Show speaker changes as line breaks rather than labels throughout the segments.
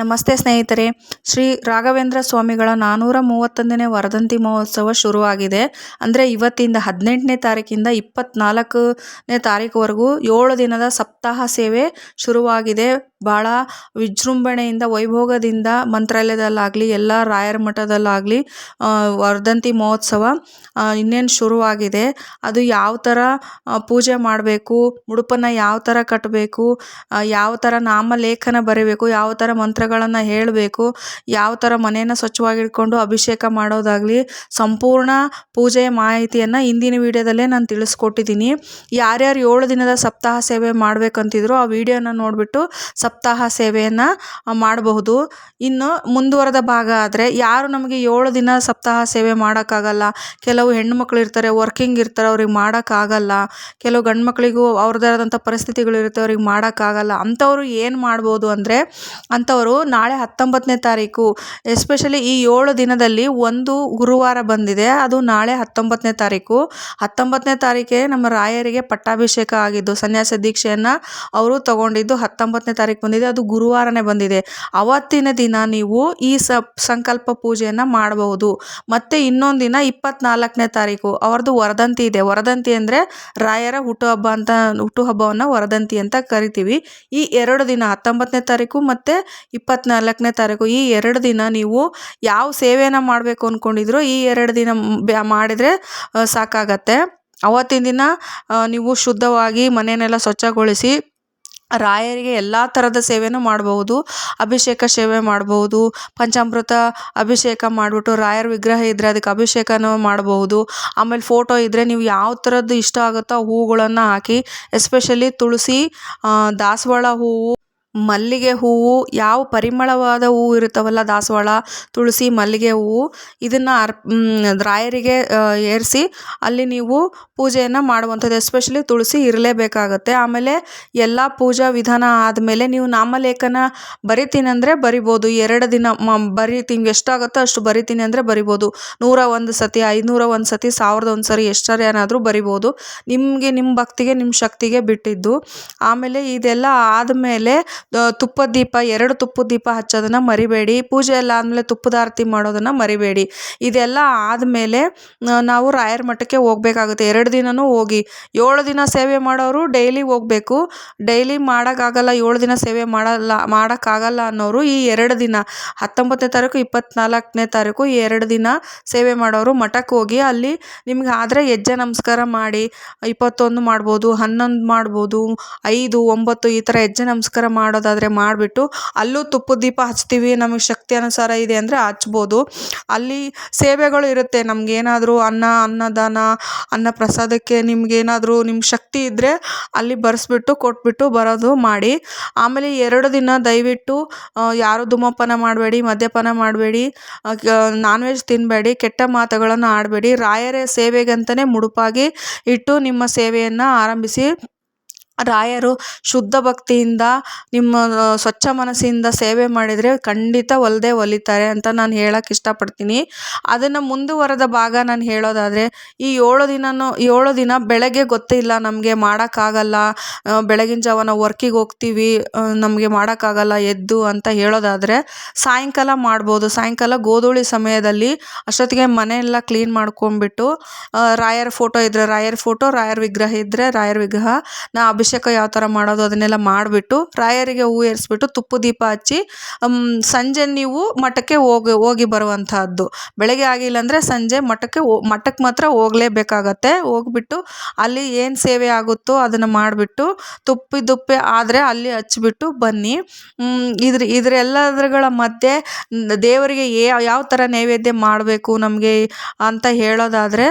ನಮಸ್ತೆ ಸ್ನೇಹಿತರೆ. ಶ್ರೀ ರಾಘವೇಂದ್ರ ಸ್ವಾಮಿಗಳ ನಾನ್ನೂರ ಮೂವತ್ತೊಂದನೇ ವರದಂತಿ ಮಹೋತ್ಸವ ಶುರುವಾಗಿದೆ. ಅಂದರೆ ಇವತ್ತಿಂದ ಹದಿನೆಂಟನೇ ತಾರೀಕಿಂದ ಇಪ್ಪತ್ತ್ನಾಲ್ಕನೇ ತಾರೀಕುವರೆಗೂ ಏಳು ದಿನದ ಸಪ್ತಾಹ ಸೇವೆ ಶುರುವಾಗಿದೆ. ಭಾಳ ವಿಜೃಂಭಣೆಯಿಂದ, ವೈಭೋಗದಿಂದ ಮಂತ್ರಾಲಯದಲ್ಲಾಗಲಿ, ಎಲ್ಲ ರಾಯರ ಮಠದಲ್ಲಾಗಲಿ ವರ್ಧಂತಿ ಮಹೋತ್ಸವ ಇನ್ನೇನು ಶುರುವಾಗಿದೆ. ಅದು ಯಾವ ಥರ ಪೂಜೆ ಮಾಡಬೇಕು, ಉಡುಪನ್ನು ಯಾವ ಥರ ಕಟ್ಟಬೇಕು ಯಾವ ಥರ ನಾಮಲೇಖನ ಬರೀಬೇಕು, ಯಾವ ಥರ ಮಂತ್ರಗಳನ್ನು ಹೇಳಬೇಕು, ಯಾವ ಥರ ಮನೆಯನ್ನು ಸ್ವಚ್ಛವಾಗಿಟ್ಕೊಂಡು ಅಭಿಷೇಕ ಮಾಡೋದಾಗಲಿ, ಸಂಪೂರ್ಣ ಪೂಜೆಯ ಮಾಹಿತಿಯನ್ನು ಇಂದಿನ ವಿಡಿಯೋದಲ್ಲೇ ನಾನು ತಿಳಿಸ್ಕೊಟ್ಟಿದ್ದೀನಿ ಯಾರ್ಯಾರು ಏಳು ದಿನದ ಸಪ್ತಾಹ ಸೇವೆ ಮಾಡಬೇಕಂತಿದ್ರು ಆ ವಿಡಿಯೋನ ನೋಡಿಬಿಟ್ಟು ಸಪ್ತಾಹ ಸೇವೆಯನ್ನು ಮಾಡಬಹುದು. ಇನ್ನು ಮುಂದುವರೆದ ಭಾಗ ಆದರೆ ಯಾರು ನಮಗೆ ಏಳು ದಿನ ಸಪ್ತಾಹ ಸೇವೆ ಮಾಡೋಕ್ಕಾಗಲ್ಲ. ಕೆಲವು ಹೆಣ್ಮಕ್ಳು ಇರ್ತಾರೆ ವರ್ಕಿಂಗ್ ಇರ್ತಾರೆ, ಅವ್ರಿಗೆ ಮಾಡೋಕ್ಕಾಗಲ್ಲ. ಕೆಲವು ಗಂಡು ಮಕ್ಕಳಿಗೂ ಅವ್ರದ್ದೇ ಆದಂಥ ಪರಿಸ್ಥಿತಿಗಳಿರುತ್ತೆ ಅವ್ರಿಗೆ ಮಾಡೋಕ್ಕಾಗಲ್ಲ. ಅಂಥವ್ರು ಏನು ಮಾಡ್ಬೋದು ಅಂದರೆ, ಅಂಥವರು ನಾಳೆ ಹತ್ತೊಂಬತ್ತನೇ ತಾರೀಕು ಎಸ್ಪೆಷಲಿ ಈ ಏಳು ದಿನದಲ್ಲಿ ಒಂದು ಗುರುವಾರ ಬಂದಿದೆ. ಅದು ನಾಳೆ ಹತ್ತೊಂಬತ್ತನೇ ತಾರೀಕು. ಹತ್ತೊಂಬತ್ತನೇ ತಾರೀಕೇ ನಮ್ಮ ರಾಯರಿಗೆ ಪಟ್ಟಾಭಿಷೇಕ ಆಗಿದ್ದು, ಸನ್ಯಾಸ ದೀಕ್ಷೆಯನ್ನು ಅವರು ತಗೊಂಡಿದ್ದು ಹತ್ತೊಂಬತ್ತನೇ ತಾರೀಕು. ಬಂದಿದೆ, ಅದು ಗುರುವಾರನೇ ಬಂದಿದೆ. ಅವತ್ತಿನ ದಿನ ನೀವು ಈ ಸ ಸಂಕಲ್ಪ ಪೂಜೆಯನ್ನು ಮಾಡಬಹುದು. ಮತ್ತು ಇನ್ನೊಂದು ದಿನ ಇಪ್ಪತ್ತ್ನಾಲ್ಕನೇ ತಾರೀಕು ಅವ್ರದ್ದು ವರದಂತಿ ಇದೆ. ವರದಂತಿ ಅಂದರೆ ರಾಯರ ಹುಟ್ಟುಹಬ್ಬ ಅಂತ ಹುಟ್ಟುಹಬ್ಬವನ್ನು ವರದಂತಿ ಅಂತ ಕರಿತೀವಿ. ಈ ಎರಡು ದಿನ ಹತ್ತೊಂಬತ್ತನೇ ತಾರೀಕು ಮತ್ತು ಇಪ್ಪತ್ತ್ನಾಲ್ಕನೇ ತಾರೀಕು, ಈ ಎರಡು ದಿನ ನೀವು ಯಾವ ಸೇವೆಯನ್ನು ಮಾಡಬೇಕು ಅಂದ್ಕೊಂಡಿದ್ರು ಈ ಎರಡು ದಿನ ಮಾಡಿದರೆ ಸಾಕಾಗತ್ತೆ. ಅವತ್ತಿನ ದಿನ ನೀವು ಶುದ್ಧವಾಗಿ ಮನೆಯನ್ನೆಲ್ಲ ಸ್ವಚ್ಛಗೊಳಿಸಿ ರಾಯರಿಗೆ ಎಲ್ಲ ಥರದ ಸೇವೆನೂ ಮಾಡಬಹುದು, ಅಭಿಷೇಕ ಸೇವೆ ಮಾಡಬಹುದು, ಪಂಚಾಮೃತ ಅಭಿಷೇಕ ಮಾಡಿಬಿಟ್ಟು ರಾಯರ ವಿಗ್ರಹ ಇದ್ದರೆ ಅದಕ್ಕೆ ಅಭಿಷೇಕನೂ ಮಾಡಬಹುದು. ಆಮೇಲೆ ಫೋಟೋ ಇದ್ದರೆ ನೀವು ಯಾವ ಥರದ್ದು ಇಷ್ಟ ಆಗುತ್ತೋ ಆ ಹೂಗಳನ್ನು ಹಾಕಿ ಎಸ್ಪೆಷಲಿ ತುಳಸಿ ದಾಸವಾಳ ಹೂವು. ಮಲ್ಲಿಗೆ ಹೂವು, ಯಾವ ಪರಿಮಳವಾದ ಹೂವು ಇರುತ್ತವಲ್ಲ ದಾಸವಾಳ, ತುಳಸಿ ಮಲ್ಲಿಗೆ ಹೂವು, ಇದನ್ನು ಅರ್ ರಾಯರಿಗೆ ಏರಿಸಿ ಅಲ್ಲಿ ನೀವು ಪೂಜೆಯನ್ನು ಮಾಡುವಂಥದ್ದು. ಎಸ್ಪೆಷಲಿ ತುಳಸಿ ಇರಲೇಬೇಕಾಗತ್ತೆ. ಆಮೇಲೆ ಎಲ್ಲ ಪೂಜಾ ವಿಧಾನ ಆದಮೇಲೆ ನೀವು ನಾಮಲೇಖನ ಬರಿತೀನಿ ಅಂದರೆ ಬರಿಬೋದು. ಎರಡು ದಿನ, ಮ ಬರಿತೀನಿ ಎಷ್ಟಾಗುತ್ತೋ ಅಷ್ಟು ಬರಿತೀನಿ ಅಂದರೆ ಬರಿಬೋದು. ನೂರ ಒಂದು ಸತಿ, ಐನೂರ ಒಂದು ಸತಿ, ಸಾವಿರದ ಒಂದು ಸರಿ ಎಷ್ಟರ ಏನಾದರೂ ಬರಿಬೋದು. ನಿಮಗೆ ನಿಮ್ಮ ಭಕ್ತಿಗೆ ನಿಮ್ಮ ಶಕ್ತಿಗೆ ಬಿಟ್ಟಿದ್ದು. ಆಮೇಲೆ ಇದೆಲ್ಲ ಆದಮೇಲೆ ತುಪ್ಪದ ದೀಪ, ಎರಡು ತುಪ್ಪದ ದೀಪ ಹಚ್ಚೋದನ್ನು ಮರಿಬೇಡಿ. ಪೂಜೆ ಎಲ್ಲ ಆದಮೇಲೆ ತುಪ್ಪದ ಆರತಿ ಮಾಡೋದನ್ನು ಮರಿಬೇಡಿ. ಇದೆಲ್ಲ ಆದಮೇಲೆ ನಾವು ರಾಯರ ಮಠಕ್ಕೆ ಹೋಗ್ಬೇಕಾಗುತ್ತೆ. ಎರಡು ದಿನವೂ ಹೋಗಿ. ಏಳು ದಿನ ಸೇವೆ ಮಾಡೋರು ಡೈಲಿ ಹೋಗಬೇಕು. ಡೈಲಿ ಮಾಡೋಕ್ಕಾಗಲ್ಲ, ಏಳು ದಿನ ಸೇವೆ ಮಾಡಲ್ಲ, ಮಾಡೋಕ್ಕಾಗಲ್ಲ ಅನ್ನೋರು ಈ ಎರಡು ದಿನ, ಹತ್ತೊಂಬತ್ತನೇ ತಾರೀಕು ಇಪ್ಪತ್ತ್ನಾಲ್ಕನೇ ತಾರೀಕು ಈ ಎರಡು ದಿನ ಸೇವೆ ಮಾಡೋರು ಮಠಕ್ಕೆ ಹೋಗಿ ಅಲ್ಲಿ ನಿಮ್ಗೆ ಆದರೆ ಹೆಜ್ಜೆ ನಮಸ್ಕಾರ ಮಾಡಿ, ಇಪ್ಪತ್ತೊಂದು ಮಾಡ್ಬೋದು, ಹನ್ನೊಂದು ಮಾಡ್ಬೋದು, ಐದು, ಒಂಬತ್ತು ಈ ಥರ ಹೆಜ್ಜೆ ನಮಸ್ಕಾರ ಮಾಡೋದಾದರೆ ಮಾಡಿಬಿಟ್ಟು ಅಲ್ಲೂ ತುಪ್ಪದ ದೀಪ ಹಚ್ತೀವಿ, ನಮಗೆ ಶಕ್ತಿ ಅನುಸಾರ ಇದೆ ಅಂದರೆ ಹಚ್ಬೋದು. ಅಲ್ಲಿ ಸೇವೆಗಳು ಇರುತ್ತೆ ನಮಗೇನಾದರೂ ಅನ್ನ, ಅನ್ನದಾನ ಅನ್ನ ಪ್ರಸಾದಕ್ಕೆ ನಿಮಗೇನಾದರೂ ನಿಮ್ಮ ಶಕ್ತಿ ಇದ್ದರೆ ಅಲ್ಲಿ ಬರೆಸ್ಬಿಟ್ಟು ಕೊಟ್ಬಿಟ್ಟು ಬರೋದು ಮಾಡಿ. ಆಮೇಲೆ ಎರಡು ದಿನ ದಯವಿಟ್ಟು ಯಾರು ಧೂಮಪಾನ ಮಾಡಬೇಡಿ, ಮದ್ಯಪಾನ ಮಾಡಬೇಡಿ ನಾನ್ ವೆಜ್ ತಿನ್ನಬೇಡಿ ಕೆಟ್ಟ ಮಾತುಗಳನ್ನು ಆಡಬೇಡಿ. ರಾಯರ ಸೇವೆಗಂತಲೇ ಮುಡುಪಾಗಿ ಇಟ್ಟು ನಿಮ್ಮ ಸೇವೆಯನ್ನು ಆರಂಭಿಸಿ ರಾಯರು ಶುದ್ಧ ಭಕ್ತಿಯಿಂದ ನಿಮ್ಮ ಸ್ವಚ್ಛ ಮನಸ್ಸಿಂದ ಸೇವೆ ಮಾಡಿದರೆ ಖಂಡಿತ ಒಲ್ದೇ ಒಲಿತಾರೆ ಅಂತ ನಾನು ಹೇಳಕ್ಕೆ ಇಷ್ಟಪಡ್ತೀನಿ. ಅದನ್ನು ಮುಂದುವರೆದ ಭಾಗ ನಾನು ಹೇಳೋದಾದರೆ, ಈ ಏಳು ದಿನವೂ ಏಳು ದಿನ ಬೆಳಗ್ಗೆ ಗೊತ್ತಿಲ್ಲ ನಮಗೆ ಮಾಡೋಕ್ಕಾಗಲ್ಲ ಬೆಳಗಿನ ಜಾವ ನಾವು ವರ್ಕಿಗೆ ಹೋಗ್ತೀವಿ ನಮಗೆ ಮಾಡೋಕ್ಕಾಗಲ್ಲ ಎದ್ದು ಅಂತ ಹೇಳೋದಾದರೆ ಸಾಯಂಕಾಲ ಮಾಡ್ಬೋದು. ಸಾಯಂಕಾಲ ಗೋಧೂಳಿ ಸಮಯದಲ್ಲಿ ಅಷ್ಟೊತ್ತಿಗೆ ಮನೆಯೆಲ್ಲ ಕ್ಲೀನ್ ಮಾಡ್ಕೊಂಡ್ಬಿಟ್ಟು ರಾಯರ ಫೋಟೋ ಇದ್ದರೆ ರಾಯರ ಫೋಟೋ, ರಾಯರ ವಿಗ್ರಹ ಇದ್ದರೆ ರಾಯರ ವಿಗ್ರಹ, ನಾ ಅಭಿಷೇಕ ಅಭಿಷೇಕ ಯಾವ ಥರ ಮಾಡೋದು ಅದನ್ನೆಲ್ಲ ಮಾಡಿಬಿಟ್ಟು ರಾಯರಿಗೆ ಹೂ ಏರಿಸ್ಬಿಟ್ಟು ತುಪ್ಪ ದೀಪ ಹಚ್ಚಿ ಸಂಜೆ ನೀವು ಮಠಕ್ಕೆ ಹೋಗಿ ಹೋಗಿ ಬರುವಂತಹದ್ದು. ಬೆಳಗ್ಗೆ ಆಗಿಲ್ಲ ಅಂದರೆ ಸಂಜೆ ಮಠಕ್ಕೆ ಮಠಕ್ಕೆ ಮಾತ್ರ ಹೋಗಲೇಬೇಕಾಗತ್ತೆ. ಹೋಗ್ಬಿಟ್ಟು ಅಲ್ಲಿ ಏನು ಸೇವೆ ಆಗುತ್ತೋ ಅದನ್ನು ಮಾಡಿಬಿಟ್ಟು ತುಪ್ಪಿದುಪ್ಪೆ ಆದರೆ ಅಲ್ಲಿ ಹಚ್ಚಿಬಿಟ್ಟು ಬನ್ನಿ. ಇದ್ರ ಇದ್ರೆಲ್ಲದ್ರಗಳ ಮಧ್ಯೆ ದೇವರಿಗೆ ಯಾವ ಥರ ನೈವೇದ್ಯ ಮಾಡಬೇಕು ನಮಗೆ ಅಂತ ಹೇಳೋದಾದರೆ,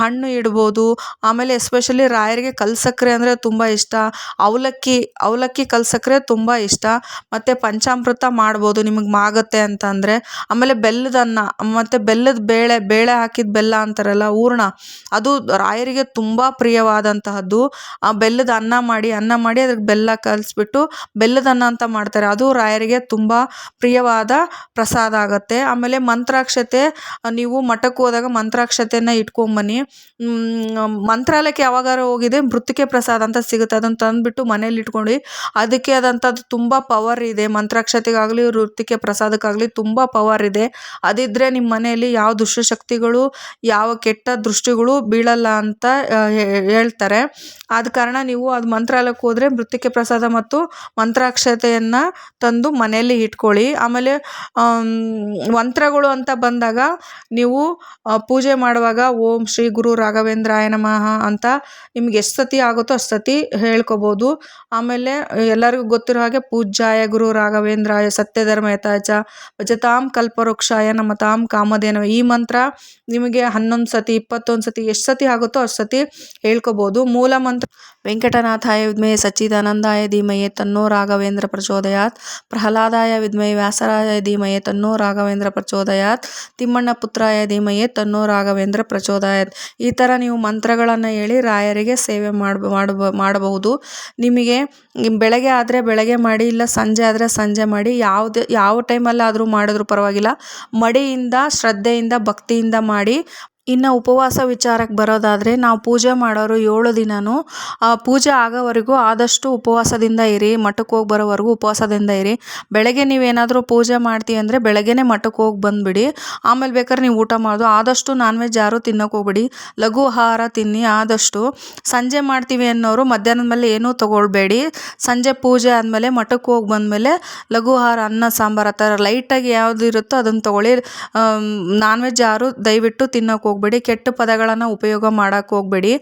ಹಣ್ಣು ಇಡ್ಬೋದು. ಆಮೇಲೆ ಎಸ್ಪೆಷಲಿ ರಾಯರಿಗೆ ಕಲ್ಸಕ್ರೆ ಅಂದರೆ ತುಂಬ ಇಷ್ಟ. ಅವಲಕ್ಕಿ ಅವಲಕ್ಕಿ ಕಲ್ಸಕ್ಕರೆ ತುಂಬ ಇಷ್ಟ. ಮತ್ತು ಪಂಚಾಮೃತ ಮಾಡ್ಬೋದು, ನಿಮಗೆ ಆಗುತ್ತೆ ಅಂತಂದರೆ. ಆಮೇಲೆ ಬೆಲ್ಲದ ಅನ್ನ, ಮತ್ತು ಬೆಲ್ಲದ ಬೇಳೆ ಬೇಳೆ ಹಾಕಿದ ಬೆಲ್ಲ ಅಂತಾರಲ್ಲ, ಹೂರ್ಣ, ಅದು ರಾಯರಿಗೆ ತುಂಬ ಪ್ರಿಯವಾದಂತಹದ್ದು. ಆ ಬೆಲ್ಲದ ಅನ್ನ ಮಾಡಿ ಅನ್ನ ಮಾಡಿ ಅದಕ್ಕೆ ಬೆಲ್ಲ ಕಲಿಸ್ಬಿಟ್ಟು ಬೆಲ್ಲದ ಅನ್ನ ಅಂತ ಮಾಡ್ತಾರೆ. ಅದು ರಾಯರಿಗೆ ತುಂಬ ಪ್ರಿಯವಾದ ಪ್ರಸಾದ ಆಗುತ್ತೆ. ಆಮೇಲೆ ಮಂತ್ರಾಕ್ಷತೆ, ನೀವು ಮಠಕ್ಕೆ ಹೋದಾಗ ಮಂತ್ರಾಕ್ಷತೆನ ಇಟ್ಕೊಂಬನ್ನಿ. ಮಂತ್ರಾಲಯಕ್ಕೆ ಯಾವಾಗಾರು ಹೋಗಿದೆ ಮೃತ್ತಿಕೆ ಪ್ರಸಾದ ಅಂತ ಸಿಗುತ್ತೆ ಅದನ್ನು ತಂದುಬಿಟ್ಟು ಮನೇಲಿ ಇಟ್ಕೊಂಡು, ಅದಕ್ಕೆ ಆದಂಥದ್ದು ತುಂಬ ಪವರ್ ಇದೆ. ಮಂತ್ರಾಕ್ಷತೆಗಾಗಲಿ ವೃತ್ತಿಕೆ ಪ್ರಸಾದಕ್ಕಾಗಲಿ ತುಂಬ ಪವರ್ ಇದೆ. ಅದಿದ್ದರೆ ನಿಮ್ಮ ಮನೆಯಲ್ಲಿ ಯಾವ ದುಷ್ಟಶಕ್ತಿಗಳು ಯಾವ ಕೆಟ್ಟ ದೃಷ್ಟಿಗಳು ಬೀಳಲ್ಲ ಅಂತ ಹೇಳ್ತಾರೆ. ಆದ ಕಾರಣ ನೀವು ಅದು ಮಂತ್ರಾಲಯಕ್ಕೆ ಹೋದರೆ ಮೃತ್ತಿಕೆ ಪ್ರಸಾದ ಮತ್ತು ಮಂತ್ರಾಕ್ಷತೆಯನ್ನು ತಂದು ಮನೆಯಲ್ಲಿ ಇಟ್ಕೊಳ್ಳಿ. ಆಮೇಲೆ ಮಂತ್ರಗಳು ಅಂತ ಬಂದಾಗ ನೀವು ಪೂಜೆ ಮಾಡುವಾಗ ಓಂ ಶ್ರೀ ಗುರು ರಾಘವೇಂದ್ರಾಯ ನಮಃ ಅಂತ ನಿಮ್ಗೆ ಎಷ್ಟು ಸತಿ ಆಗುತ್ತೋ ಅಷ್ಟು ಸತಿ ಹೇಳ್ಕೊಬೋದು. ಆಮೇಲೆ ಎಲ್ಲರಿಗೂ ಗೊತ್ತಿರೋ ಹಾಗೆ ಪೂಜ್ಯಾಯ ಗುರು ರಾಘವೇಂದ್ರಾಯ ಸತ್ಯಧರ್ಮ ಯಥಾಚ ಭಜತಾಂ ಕಲ್ಪವೃಕ್ಷಾಯ ನಮತಾಂ ಕಾಮಧೇನವ. ಈ ಮಂತ್ರ ನಿಮಗೆ ಹನ್ನೊಂದು ಸತಿ, ಇಪ್ಪತ್ತೊಂದು ಸತಿ ಎಷ್ಟು ಸತಿ ಆಗುತ್ತೋ ಅಷ್ಟು ಸತಿ ಹೇಳ್ಕೊಬೋದು. ಮೂಲ ಮಂತ್ರ ವೆಂಕಟನಾಥಾಯ ವಿದ್ಮೇ ಸಚ್ಚಿದಾನಂದಾಯ ಧೀಮಯೇ ತನ್ನೋ ರಾಘವೇಂದ್ರ ಪ್ರಚೋದಯಾತ್. ಪ್ರಹ್ಲಾದಾಯ ವಿದ್ಮೇ ವ್ಯಾಸರಾಯ ಧೀಮಯೇ ತನ್ನೋ ರಾಘವೇಂದ್ರ ಪ್ರಚೋದಯಾತ್. ತಿಮ್ಮಣ್ಣ ಪುತ್ರಾಯ ಧೀಮಯೇ ತನ್ನೋ ರಾಘವೇಂದ್ರ ಪ್ರಚೋದಯಾತ್. ಈ ಥರ ನೀವು ಮಂತ್ರಗಳನ್ನು ಹೇಳಿ ರಾಯರಿಗೆ ಸೇವೆ ಮಾಡ ಮಾಡಬಹುದು. ನಿಮಗೆ ಬೆಳಗ್ಗೆ ಆದರೆ ಬೆಳಗ್ಗೆ ಮಾಡಿ, ಇಲ್ಲ ಸಂಜೆ ಆದರೆ ಸಂಜೆ ಮಾಡಿ, ಯಾವುದೇ, ಯಾವ ಟೈಮಲ್ಲಾದರೂ ಮಾಡಿದ್ರೂ ಪರವಾಗಿಲ್ಲ. ಮಡಿಯಿಂದ, ಶ್ರದ್ಧೆಯಿಂದ, ಭಕ್ತಿಯಿಂದ ಮಾಡಿ ಇನ್ನು ಉಪವಾಸ ವಿಚಾರಕ್ಕೆ ಬರೋದಾದರೆ ನಾವು ಪೂಜೆ ಮಾಡೋರು ಏಳು ದಿನವೂ ಪೂಜೆ ಆಗೋವರೆಗೂ ಆದಷ್ಟು ಉಪವಾಸದಿಂದ ಇರಿ, ಮಠಕ್ಕೆ ಹೋಗಿ ಬರೋವರೆಗೂ ಉಪವಾಸದಿಂದ ಇರಿ. ಬೆಳಗ್ಗೆ ನೀವೇನಾದರೂ ಪೂಜೆ ಮಾಡ್ತೀವಿ ಅಂದರೆ ಬೆಳಗ್ಗೆನೇ ಮಠಕ್ಕೆ ಹೋಗಿ ಬಂದುಬಿಡಿ. ಆಮೇಲೆ ಬೇಕಾದ್ರೆ ನೀವು ಊಟ ಮಾಡೋದು. ಆದಷ್ಟು ನಾನ್ ವೆಜ್ ಯಾರು ತಿನ್ನೋಕೆ ಹೋಗ್ಬಿಡಿ. ಲಘು ಆಹಾರ ತಿನ್ನಿ ಆದಷ್ಟು. ಸಂಜೆ ಮಾಡ್ತೀವಿ ಅನ್ನೋರು ಮಧ್ಯಾಹ್ನದ ಮೇಲೆ ಏನೂ ತೊಗೊಳ್ಬೇಡಿ. ಸಂಜೆ ಪೂಜೆ ಆದಮೇಲೆ ಮಠಕ್ಕೆ ಹೋಗಿ ಬಂದಮೇಲೆ ಲಘು ಆಹಾರ, ಅನ್ನ, ಸಾಂಬಾರು ಆ ಥರ ಲೈಟಾಗಿ ಯಾವುದು ಇರುತ್ತೋ ಅದನ್ನು ತೊಗೊಳ್ಳಿ. ನಾನ್ ವೆಜ್ ಯಾರು ದಯವಿಟ್ಟು ತಿನ್ನೋಕೆ ಹೋಗ್ಬೇಡಿ, ಕೆಟ್ಟ ಪದಗಳನ್ನು ಉಪಯೋಗ ಮಾಡೋಕ್ಕೆ ಹೋಗ್ಬೇಡಿ.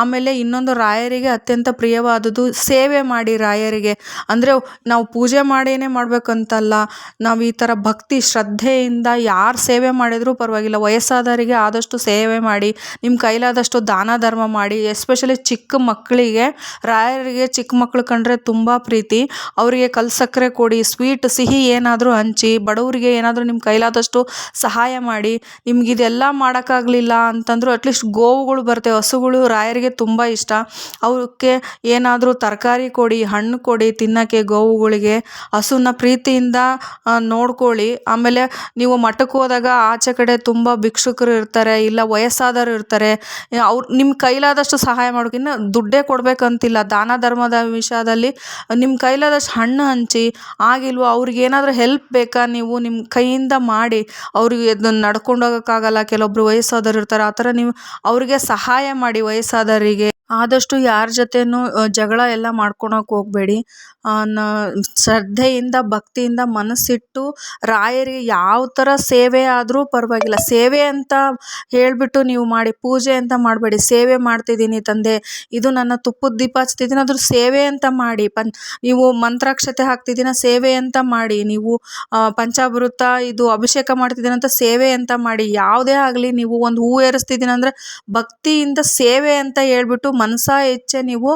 ಆಮೇಲೆ ಇನ್ನೊಂದು ರಾಯರಿಗೆ ಅತ್ಯಂತ ಪ್ರಿಯವಾದುದು ಸೇವೆ ಮಾಡಿ ರಾಯರಿಗೆ. ಅಂದರೆ ನಾವು ಪೂಜೆ ಮಾಡಿಯೇ ಮಾಡಬೇಕಂತಲ್ಲ, ನಾವು ಈ ಥರ ಭಕ್ತಿ, ಶ್ರದ್ಧೆಯಿಂದ ಯಾರು ಸೇವೆ ಮಾಡಿದರೂ ಪರವಾಗಿಲ್ಲ. ವಯಸ್ಸಾದವರಿಗೆ ಆದಷ್ಟು ಸೇವೆ ಮಾಡಿ ನಿಮ್ಮ ಕೈಲಾದಷ್ಟು ದಾನ ಧರ್ಮ ಮಾಡಿ ಎಸ್ಪೆಷಲಿ ಚಿಕ್ಕ ಮಕ್ಕಳಿಗೆ, ರಾಯರಿಗೆ ಚಿಕ್ಕ ಮಕ್ಕಳು ಕಂಡ್ರೆ ತುಂಬ ಪ್ರೀತಿ. ಅವರಿಗೆ ಕಲ್ ಸಕ್ಕರೆ ಕೊಡಿ ಸ್ವೀಟ್ ಸಿಹಿ ಏನಾದರೂ ಹಂಚಿ, ಬಡವರಿಗೆ ಏನಾದರೂ ನಿಮ್ಮ ಕೈಲಾದಷ್ಟು ಸಹಾಯ ಮಾಡಿ ನಿಮ್ಗೆ ಇದೆಲ್ಲ ಮಾಡೋಕ್ಕಾಗಲಿಲ್ಲ ಇಲ್ಲ ಅಂತಂದರೂ ಅಟ್ಲೀಸ್ಟ್ ಗೋವುಗಳು ಬರ್ತವೆ, ಹಸುಗಳು, ರಾಯರಿಗೆ ತುಂಬ ಇಷ್ಟ. ಅವಕ್ಕೆ ಏನಾದರೂ ತರಕಾರಿ ಕೊಡಿ, ಹಣ್ಣು ಕೊಡಿ ತಿನ್ನೋಕ್ಕೆ ಗೋವುಗಳಿಗೆ, ಹಸುನ ಪ್ರೀತಿಯಿಂದ ನೋಡ್ಕೊಳ್ಳಿ. ಆಮೇಲೆ ನೀವು ಮಠಕ್ಕೆ ಹೋದಾಗ ಆಚೆ ಕಡೆ ತುಂಬ ಭಿಕ್ಷುಕರು ಇರ್ತಾರೆ, ಇಲ್ಲ ವಯಸ್ಸಾದವರು ಇರ್ತಾರೆ. ಅವ್ರು ನಿಮ್ಮ ಕೈಲಾದಷ್ಟು ಸಹಾಯ ಮಾಡೋಕ್ಕಿಂತ ದುಡ್ಡೇ ಕೊಡಬೇಕಂತಿಲ್ಲ. ದಾನ ಧರ್ಮದ ವಿಷಯದಲ್ಲಿ ನಿಮ್ಮ ಕೈಲಾದಷ್ಟು ಹಣ್ಣು ಹಂಚಿ, ಆಗಿಲ್ವೋ ಅವ್ರಿಗೇನಾದರೂ ಹೆಲ್ಪ್ ಬೇಕಾ ನೀವು ನಿಮ್ಮ ಕೈಯಿಂದ ಮಾಡಿ. ಅವ್ರಿಗೆ ಅದನ್ನು ನಡ್ಕೊಂಡು ಹೋಗೋಕ್ಕಾಗಲ್ಲ. ಕೆಲವೊಬ್ರು ವಯಸ್ಸಾದವರು ಇರ್ತಾರೆ ಆ ಥರ ನೀವು ಅವರಿಗೆ ಸಹಾಯ ಮಾಡಿ ವಯಸ್ಸಾದವರಿಗೆ ಆದಷ್ಟು ಯಾರ ಜೊತೆನೂ ಜಗಳ ಎಲ್ಲ ಮಾಡ್ಕೊಳಕ್ ಹೋಗಬೇಡಿ. ನ, ಶ್ರದ್ಧೆಯಿಂದ, ಭಕ್ತಿಯಿಂದ ಮನಸ್ಸಿಟ್ಟು ರಾಯರಿಗೆ ಯಾವ ಥರ ಸೇವೆ ಆದರೂ ಪರವಾಗಿಲ್ಲ. ಸೇವೆ ಅಂತ ಹೇಳಿಬಿಟ್ಟು ನೀವು ಮಾಡಿ, ಪೂಜೆ ಅಂತ ಮಾಡಬೇಡಿ. ಸೇವೆ ಮಾಡ್ತಿದ್ದೀನಿ ತಂದೆ, ಇದು ನನ್ನ ತುಪ್ಪದ ದೀಪ ಹಚ್ತಿದ್ದೀನಿ. ಅದ್ರ ಸೇವೆ ಅಂತ ಮಾಡಿ, ಪನ್, ನೀವು ಮಂತ್ರಾಕ್ಷತೆ ಹಾಕ್ತಿದ್ದೀನ, ಸೇವೆ ಅಂತ ಮಾಡಿ, ನೀವು ಪಂಚಾಮೃತ ಇದು ಅಭಿಷೇಕ ಮಾಡ್ತಿದ್ದೀನಂತ ಸೇವೆ ಅಂತ ಮಾಡಿ, ಯಾವುದೇ ಆಗಲಿ ನೀವು ಒಂದು ಹೂ ಏರಿಸ್ತಿದ್ದೀನಂದ್ರೆ ಭಕ್ತಿಯಿಂದ ಸೇವೆ ಅಂತ ಹೇಳ್ಬಿಟ್ಟು ಮನಸ ಇಚ್ಛೆ ನೀವು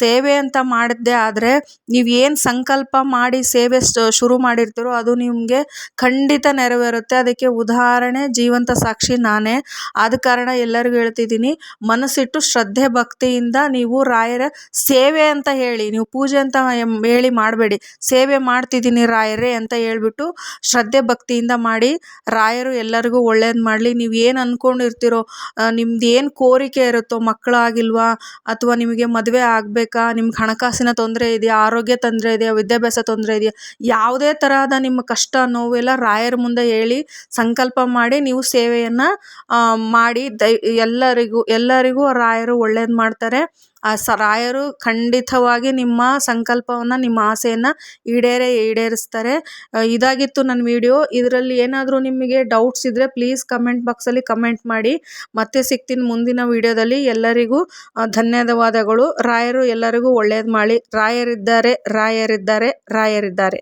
ಸೇವೆ ಅಂತ ಮಾಡಿದ್ದೇ ಆದರೆ ನೀವು ಏನು ಸಂಕಲ್ಪ ಮಾಡಿ ಸೇವೆ ಶುರು ಮಾಡಿರ್ತೀರೋ ಅದು ನಿಮಗೆ ಖಂಡಿತ ನೆರವೇರುತ್ತೆ. ಅದಕ್ಕೆ ಉದಾಹರಣೆ ಜೀವಂತ ಸಾಕ್ಷಿ ನಾನೇ. ಆದ ಕಾರಣ ಎಲ್ಲರಿಗೂ ಹೇಳ್ತಿದ್ದೀನಿ, ಮನಸ್ಸಿಟ್ಟು ಶ್ರದ್ಧೆ ಭಕ್ತಿಯಿಂದ ನೀವು ರಾಯರ ಸೇವೆ ಅಂತ ಹೇಳಿ, ನೀವು ಪೂಜೆ ಅಂತ ಹೇಳಿ ಮಾಡಬೇಡಿ. ಸೇವೆ ಮಾಡ್ತಿದ್ದೀನಿ ರಾಯರೇ ಅಂತ ಹೇಳ್ಬಿಟ್ಟು ಶ್ರದ್ಧೆ ಭಕ್ತಿಯಿಂದ ಮಾಡಿ ರಾಯರು ಎಲ್ಲರಿಗೂ ಒಳ್ಳೇದು ಮಾಡಲಿ. ನೀವು ಏನು ಅಂದ್ಕೊಂಡಿರ್ತೀರೋ ನಿಮ್ದು ಏನು ಕೋರಿಕೆ ಇರುತ್ತೋ ಮಕ್ಕಳಾಗಿಲ್ವಾ ಅಥವಾ ನಿಮಗೆ ಮದುವೆ ಆಗಬೇಕಾ? ನಿಮ್ಗೆ ಹಣಕಾಸಿನ ತೊಂದರೆ ಇದೆಯಾ? ಆರೋಗ್ಯ ತೊಂದರೆ ಇದೆಯಾ? ವಿದ್ಯಾಭ್ಯಾಸ ತೊಂದರೆ ಇದೆಯಾ? ಯಾವುದೇ ತರಹದ ನಿಮ್ಮ ಕಷ್ಟ, ನೋವೆಲ್ಲ ರಾಯರ ಮುಂದೆ ಹೇಳಿ ಸಂಕಲ್ಪ ಮಾಡಿ ನೀವು ಸೇವೆಯನ್ನು ಮಾಡಿ ದೈ, ಎಲ್ಲರಿಗೂ ಎಲ್ಲರಿಗೂ ರಾಯರು ಒಳ್ಳೇದು ಮಾಡ್ತಾರೆ. ಆ ಸ ರಾಯರು ಖಂಡಿತವಾಗಿ ನಿಮ್ಮ ಸಂಕಲ್ಪವನ್ನು, ನಿಮ್ಮ ಆಸೆಯನ್ನು ಈಡೇರೇ ಈಡೇರಿಸ್ತಾರೆ. ಇದಾಗಿತ್ತು ನನ್ನ ವಿಡಿಯೋ. ಇದರಲ್ಲಿ ಏನಾದರೂ ನಿಮಗೆ ಡೌಟ್ಸ್ ಇದ್ದರೆ ಪ್ಲೀಸ್ ಕಮೆಂಟ್ ಬಾಕ್ಸಲ್ಲಿ ಕಮೆಂಟ್ ಮಾಡಿ. ಮತ್ತೆ ಸಿಗ್ತೀನಿ ಮುಂದಿನ ವಿಡಿಯೋದಲ್ಲಿ. ಎಲ್ಲರಿಗೂ ಧನ್ಯವಾದಗಳು. ರಾಯರು ಎಲ್ಲರಿಗೂ ಒಳ್ಳೇದು ಮಾಡಿ. ರಾಯರಿದ್ದಾರೆ ರಾಯರಿದ್ದಾರೆ ರಾಯರಿದ್ದಾರೆ.